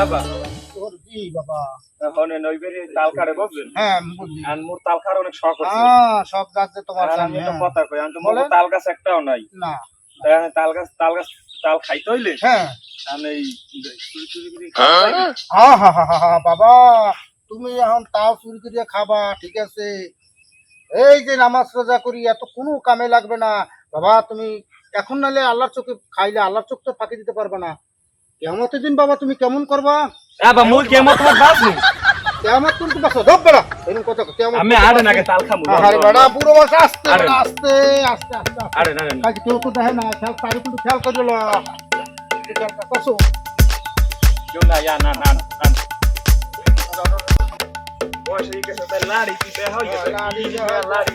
বাবা তোর কি বাবা? এখন নইবেরি তাল কাড়ে বুঝলেন হ্যাঁ বুঝলি আর মোর তাল খাওয়ার অনেক শখ হচ্ছে হ্যাঁ সব যাচ্ছে তোমার আমি সামনে হ্যাঁ। কথা কই আমি তো মোর তাল গাছ একটাও নাই। না। তাল গাছ তাল গাছ তাল খাইতে হইলে হ্যাঁ। আমি এই চুরি চুরি করে খাই। হা হা হা হা হা, বাবা তুমি এখন তাও চুরি করিয়া খাবা ঠিক আছে? এই যে নামাজ রোজা করি এত কোনো কামে লাগবে না। বাবা তুমি এখন নালে আল্লাহর চোখে খাইলে আল্লাহর চোখ তো ফাঁকি দিতে পারবে না। কেমতের দিন বাবা তুমি কেমন করবা? বাবা মুই কেমন তোমার বাসু কেমন তুমি বাসো ধপ বেড়া। এরকম কথা কেমন আমি আড়ে নাকে তাল খামু আরে বেড়া পুরো বাসা আস্তে আস্তে আস্তে আস্তে আরে না না না। কেউ তো দেখে না খেয়াল তার কিন্তু খেয়াল করে লো কসো কেউ না ইয়া না না না হয়ে গেছে তাই লাড়ি দিতে হয় লাড়ি লাড়ি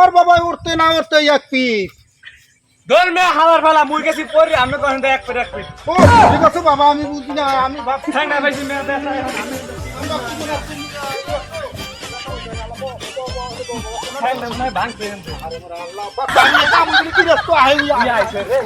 আমার বাবা উঠতে না উঠতে এক পিস। ধর্মে মে হাওয়ার ফেলা মুই গেছি পড়ি আমি কখন এক এক পিস। ও ঠিক আছে বাবা আমি বুঝি না আমি ভাবছি না বেশি মেয়ে দেখা। আল্লাহ কি আই আইছে রে।